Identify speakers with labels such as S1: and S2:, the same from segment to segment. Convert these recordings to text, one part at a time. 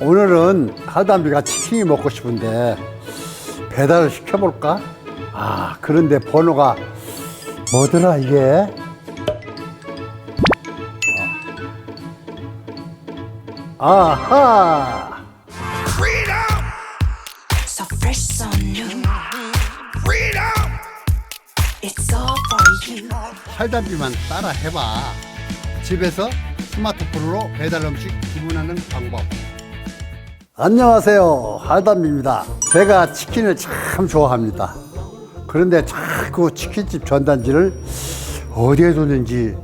S1: 오늘은 하담비가 치킨이 먹고 싶은데 배달을 시켜볼까? 아 그런데 번호가 뭐더라 이게? 어. 아하
S2: So fresh, so new. It's all for you.
S1: 할담비만 따라 해봐 집에서 스마트폰으로 배달 음식 주문하는 방법 안녕하세요. 할담비입니다. 제가 치킨을 참 좋아합니다. 그런데 자꾸 치킨집 전단지를 어디에 뒀는지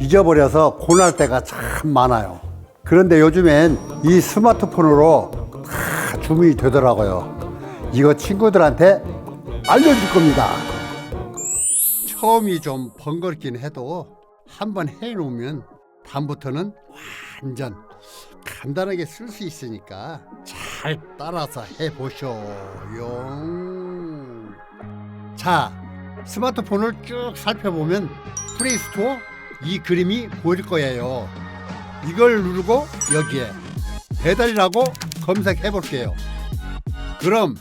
S1: 잊어버려서 고날 때가 참 많아요. 그런데 요즘엔 이 스마트폰으로 다 주문이 되더라고요. 이거 친구들한테 알려줄 겁니다. 처음이 좀 번거롭긴 해도 한번 해놓으면 다음부터는 완전 간단하게 쓸 수 있으니까 잘 따라서 해보쇼요. 자, 스마트폰을 쭉 살펴보면 플레이스토어 이 그림이 보일 거예요. 이걸 누르고 여기에 배달이라고 검색해 볼게요. 그럼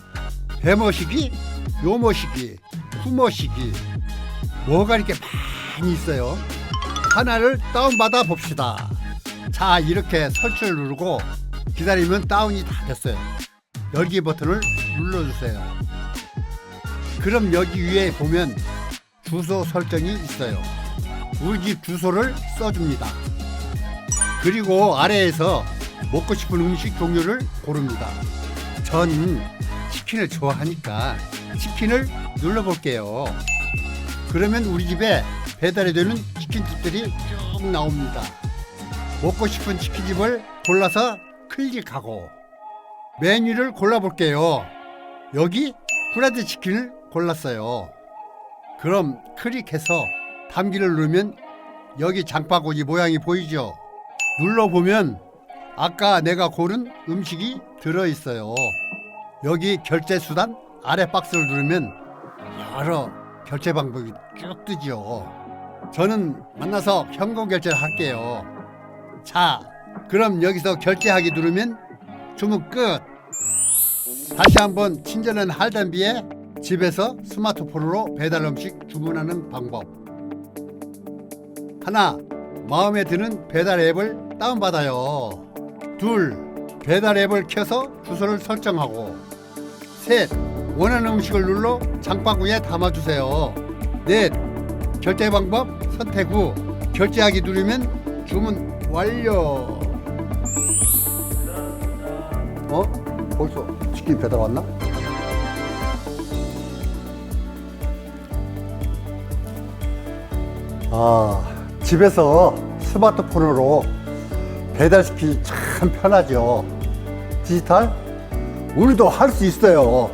S1: 배머시기, 요머시기, 후머시기 뭐가 이렇게 많이 있어요. 하나를 다운받아 봅시다. 자, 이렇게 설치를 누르고 기다리면 다운이 다 됐어요. 열기 버튼을 눌러주세요. 그럼 여기 위에 보면 주소 설정이 있어요. 우리 집 주소를 써줍니다. 그리고 아래에서 먹고 싶은 음식 종류를 고릅니다. 전 치킨을 좋아하니까 치킨을 눌러볼게요. 그러면 우리 집에 배달이 되는 치킨집들이 쭉 나옵니다. 먹고 싶은 치킨집을 골라서 클릭하고 메뉴를 골라볼게요. 여기 프라이드 치킨을 골랐어요. 그럼 클릭해서 담기를 누르면 여기 장바구니 모양이 보이죠? 눌러보면 아까 내가 고른 음식이 들어있어요. 여기 결제 수단 아래 박스를 누르면 여러 결제 방법이 쭉 뜨죠. 저는 만나서 현금 결제를 할게요. 자, 그럼 여기서 결제하기 누르면 주문 끝. 다시 한번 친절한 할담비에 집에서 스마트폰으로 배달 음식 주문하는 방법. 하나, 마음에 드는 배달 앱을 다운받아요. 둘, 배달 앱을 켜서 주소를 설정하고. 셋, 원하는 음식을 눌러 장바구니에 담아주세요. 넷, 결제 방법 선택 후 결제하기 누르면 주문 완료. 어? 벌써 치킨 배달 왔나? 아, 집에서 스마트폰으로 배달시키기 참 편하죠. 디지털? 우리도 할 수 있어요.